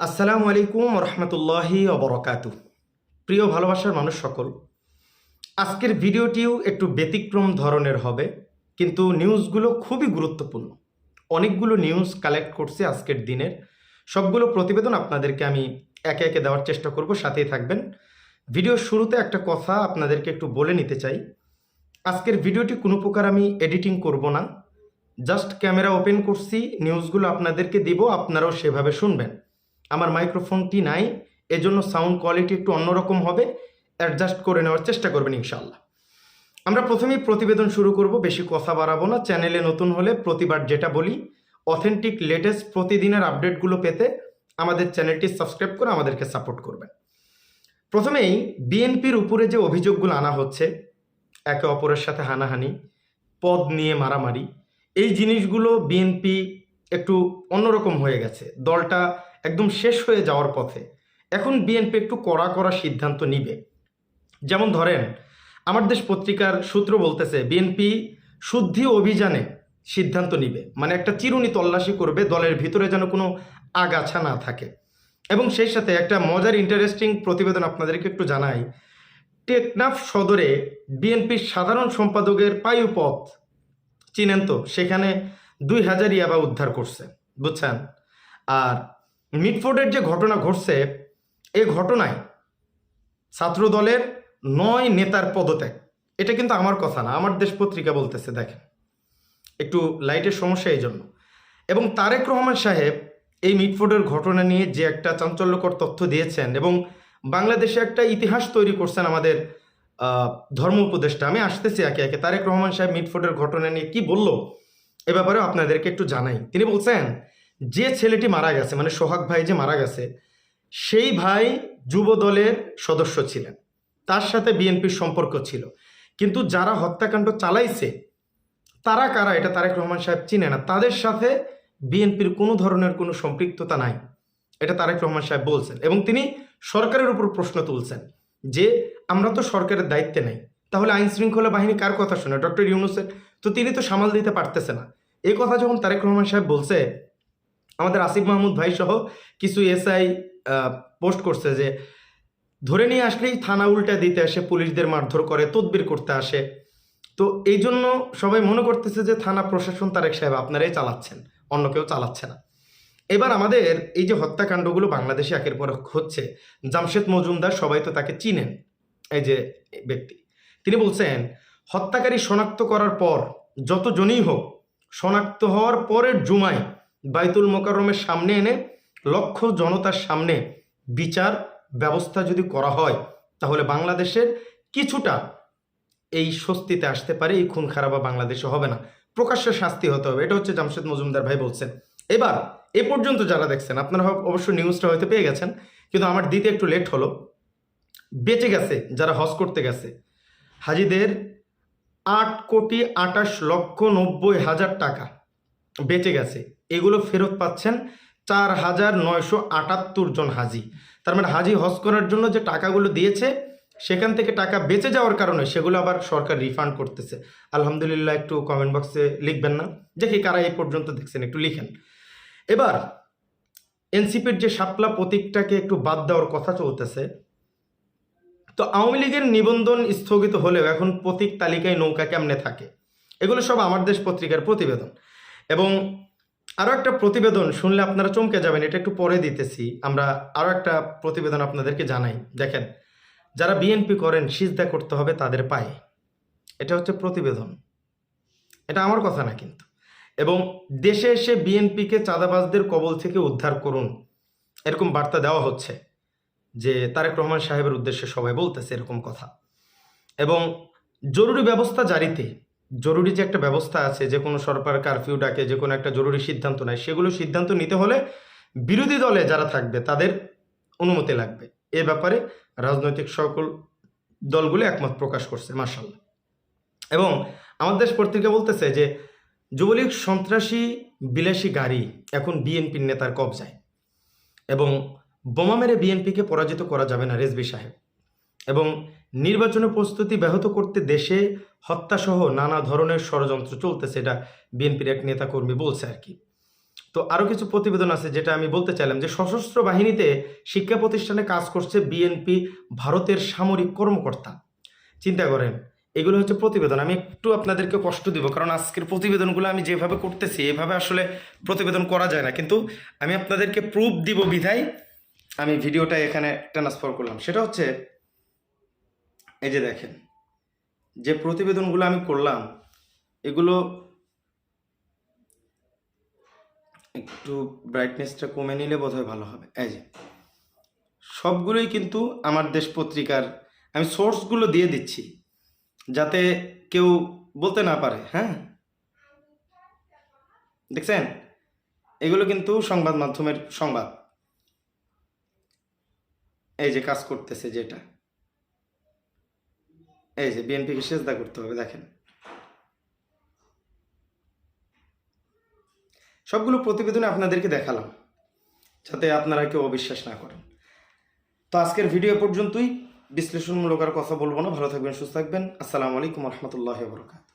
আসসালামু আলাইকুম রহমতুল্লাহি অবরকাতু প্রিয় ভালোবাসার মানুষ সকল, আজকের ভিডিওটিও একটু ব্যতিক্রম ধরনের হবে, কিন্তু নিউজগুলো খুবই গুরুত্বপূর্ণ। অনেকগুলো নিউজ কালেক্ট করছে আজকের দিনের। সবগুলো প্রতিবেদন আপনাদেরকে আমি একে একে দেওয়ার চেষ্টা করব, সাথেই থাকবেন। ভিডিওর শুরুতে একটা কথা আপনাদেরকে একটু বলে নিতে চাই। আজকের ভিডিওটি কোনো প্রকার আমি এডিটিং করব না। জাস্ট ক্যামেরা ওপেন করছি, নিউজগুলো আপনাদেরকে দিব, আপনারাও সেভাবে শুনবেন। আমার মাইক্রোফোনটি নাই, এজন্য সাউন্ড কোয়ালিটি একটু অন্যরকম হবে অ্যাডজাস্ট করে নেওয়ার চেষ্টা করবেন ইনশাল্লাহ আমরা প্রথমেই প্রতিবেদন শুরু করব, বেশি কথা বাড়াবো না, চ্যানেলে নতুন হলে প্রতিবার যেটা বলি অথেন্টিক লেটেস্ট প্রতিদিনের আপডেটগুলো পেতে আমাদের চ্যানেলটি সাবস্ক্রাইব করে আমাদেরকে সাপোর্ট করবেন। প্রথমেই বিএনপির উপরে যে অভিযোগগুলো আনা হচ্ছে, একে অপরের সাথে হানাহানি, পদ নিয়ে মারামারি, এই জিনিসগুলো বিএনপি একটু অন্যরকম হয়ে গেছে। দলটা একদম শেষ হয়ে যাওয়ার পথে এখন বিএনপি একটু কড়া কড়া সিদ্ধান্ত নিবে। যেমন ধরেন, আমার দেশ পত্রিকার সূত্র বলতেছে বিএনপি শুদ্ধি অভিযানে সিদ্ধান্ত নিবে। মানে একটা চিরুনি তল্লাশি করবে, দলের ভিতরে যেন কোনো আগাছা না থাকে। এবং সেই সাথে একটা মজার ইন্টারেস্টিং প্রতিবেদন আপনাদেরকে একটু জানাই। টেকনাফ সদরে বিএনপির সাধারণ সম্পাদকের পায়ুপথ চিনেন তো, সেখানে দুই হাজার ইয়াবা উদ্ধার করছে, বুঝছেন? আর মিটফোর্ডের যে ঘটনা ঘটছে, এ ঘটনায় ছাত্রদলের নয় নেতার পদত্যাগ। এটা কিন্তু আমার কথা না, আমার দেশ পত্রিকা বলতেছে, দেখেন। একটু লাইটের সমস্যা এই জন্য। এবং তারেক রহমান সাহেব এই মিটফোর্ডের ঘটনা নিয়ে যে একটা চাঞ্চল্যকর তথ্য দিয়েছেন এবং বাংলাদেশে একটা ইতিহাস তৈরি করছেন আমাদের ধর্ম উপদেষ্টা। আমি আসতেছি একে একে। তারেক রহমান সাহেব মিটফোর্ডের ঘটনা নিয়ে কি বলল, এ ব্যাপারে আপনাদেরকে একটু জানাই। তিনি বলছেন যে ছেলেটি মারা গেছে মানে সোহাগ ভাই যে মারা গেছে, সেই ভাই যুব দলের সদস্য ছিলেন। তার সাথে বিএনপির সম্পর্ক ছিল। কিন্তু যারা হত্যাকাণ্ড চালাইছে, তারা কারা এটা তারেক রহমান সাহেব চিনে না। তাদের সাথে বিএনপির কোনো ধরনের কোনো সম্পৃক্ততা নাই, এটা তারেক রহমান সাহেব বলছেন। এবং তিনি সরকারের উপর প্রশ্ন তুলছেন যে, আমরা তো সরকারের দায়িত্বে নেই। তাহলে আইন শৃঙ্খলা বাহিনী কার কথা শুনে? ডক্টর ইউনুসের তো তিনি তো সামাল দিতে পারতেছে না। এই কথা যখন তারেক রহমান সাহেব বলছে আমাদের আসিফ মাহমুদ ভাই সহ কিছু এসআই পোস্ট করছে যে, ধরে নিয়ে আসলেই থানা উল্টা দিতে আসে, পুলিশদের মারধর করে, তদবির করতে আসে। তো এই জন্য সবাই মনে করতেছে যে, থানা প্রশাসন তারেক সাহেব আপনারাই চালাচ্ছেন, অন্য কেউ চালাচ্ছে না। এবার আমাদের এই যে হত্যাকাণ্ডগুলো বাংলাদেশে একের পর হচ্ছে, জামশেদ মজুমদার সবাই তো তাকে চিনেন, এই যে ব্যক্তি। তিনি বলছেন, হত্যাকারী শনাক্ত করার পর যতজনই হোক, শনাক্ত হওয়ার পরের জুমায় বাইতুল মোকাররমের সামনে এনে লক্ষ জনতার সামনে বিচার ব্যবস্থা যদি করা হয়, তাহলে বাংলাদেশের কিছুটা এই স্বস্তিতে আসতে পারে, এই খুন খারাপা বাংলাদেশে হবে না। প্রকাশ্যে শাস্তি হতে হবে, এটা হচ্ছে জামশেদ মজুমদার ভাই বলছেন। এবার, এ পর্যন্ত যারা দেখছেন, আপনারা অবশ্য নিউজটা হয়তো পেয়ে গেছেন, কিন্তু আমার দিতে একটু লেট হলো। বেঁচে গেছে, যারা হজ করতে গেছে, হাজিদের আট কোটি আটাশ লক্ষ নব্বই হাজার টাকা বেঁচে গেছে। এগুলো ফেরত পাচ্ছেন চার হাজার নয়শো আটাত্তর জন হাজি। তার মানে হাজি হজ করার জন্য যে টাকাগুলো দিয়েছে, সেখান থেকে টাকা বেঁচে যাওয়ার কারণে সেগুলো আবার সরকার রিফান্ড করতেছে। আলহামদুলিল্লাহ, একটু কমেন্ট বক্সে লিখবেন না। দেখি কারা এই পর্যন্ত দেখছেন, একটু লিখেন। এবার, এনসিপির যে শাপলা প্রতীকটাকে একটু বাদ দেওয়ার কথা চলতেছে। তো আওয়ামী লীগের নিবন্ধন স্থগিত হলেও এখন প্রতীক তালিকায় নৌকা কেমনে থাকে? এগুলো সব আমার দেশ পত্রিকার প্রতিবেদন। এবং আরও একটা প্রতিবেদন শুনলে আপনারা চমকে যাবেন, এটা একটু পরে দিতেছি। আমরা আরও একটা প্রতিবেদন আপনাদেরকে জানাই। দেখেন, যারা বিএনপি করেন, সিজদা করতে হবে তাদের পায়ে। এটা হচ্ছে প্রতিবেদন। এটা আমার কথা না কিন্তু। এবং দেশে এসে বিএনপিকে চাঁদাবাজদের কবল থেকে উদ্ধার করুন, এরকম বার্তা দেওয়া হচ্ছে যে তারেক রহমান সাহেবের উদ্দেশ্যে সবাই বলতেছে এরকম কথা। এবং জরুরি ব্যবস্থা জারিতে জরুরি যে একটা ব্যবস্থা আছে, যে কোনো সরকার কারফিউ ডাকে, যে কোনো একটা জরুরি সিদ্ধান্ত নেয়, সেগুলো সিদ্ধান্ত নিতে হলে বিরোধী দলে যারা থাকবে তাদের অনুমতি লাগবে। এ ব্যাপারে রাজনৈতিক সকল দলগুলো একমত প্রকাশ করছে মার্শাল্লাহ এবং আমার দেশ পত্রিকা বলতেছে যে, যুবলীগ সন্ত্রাসী বিলাসী গাড়ি এখন বিএনপির নেতার কবজায়। এবং বোমা মেরে বিএনপিকে পরাজিত করা যাবে না রেজবি সাহেব। এবং নির্বাচনের প্রস্তুতি ব্যাহত করতে দেশে হত্যাসহ নানা ধরনের ষড়যন্ত্র চলতেছে, এটা বিএনপির এক নেতাকর্মী বলছে আর কি। তো আরও কিছু প্রতিবেদন আছে যেটা আমি বলতে চাইলাম যে সশস্ত্র বাহিনীতে শিক্ষা প্রতিষ্ঠানে কাজ করছে বিএনপি ভারতের সামরিক কর্মকর্তা। চিন্তা করেন, এগুলো হচ্ছে প্রতিবেদন। আমি একটু আপনাদেরকে কষ্ট দিব, কারণ আজকের প্রতিবেদনগুলো আমি যেভাবে করতেছি, এভাবে আসলে প্রতিবেদন করা যায় না। কিন্তু আমি আপনাদেরকে প্রুফ দিব বিধায় আমি ভিডিওটা এখানে ট্রান্সফার করলাম। সেটা হচ্ছে এই যে দেখেন, যে প্রতিবেদনগুলো আমি করলাম, এগুলো একটু ব্রাইটনেসটা কমে নিলে বোধহয় ভালো হবে। এই যে, সবগুলোই কিন্তু আমার দেশ পত্রিকার, আমি সোর্সগুলো দিয়ে দিচ্ছি, যাতে কেউ বলতে না পারে হ্যাঁ? দেখছেন? এগুলো কিন্তু সংবাদ মাধ্যমের সংবাদ। এই যে কাজ করতেছে যেটা। এই যে বিএনপিকে সেজদা করতে হবে, দেখেন। সবগুলো প্রতিবেদনে আপনাদেরকে দেখালাম, যাতে আপনারা কেউ অবিশ্বাস না করেন। তো আজকের ভিডিও পর্যন্তই। বিশ্লেষণমূলক আর কথা বলব না। ভালো থাকবেন, সুস্থ থাকবেন। আসসালামু আলাইকুম রহমতুল্লাহ বরকাত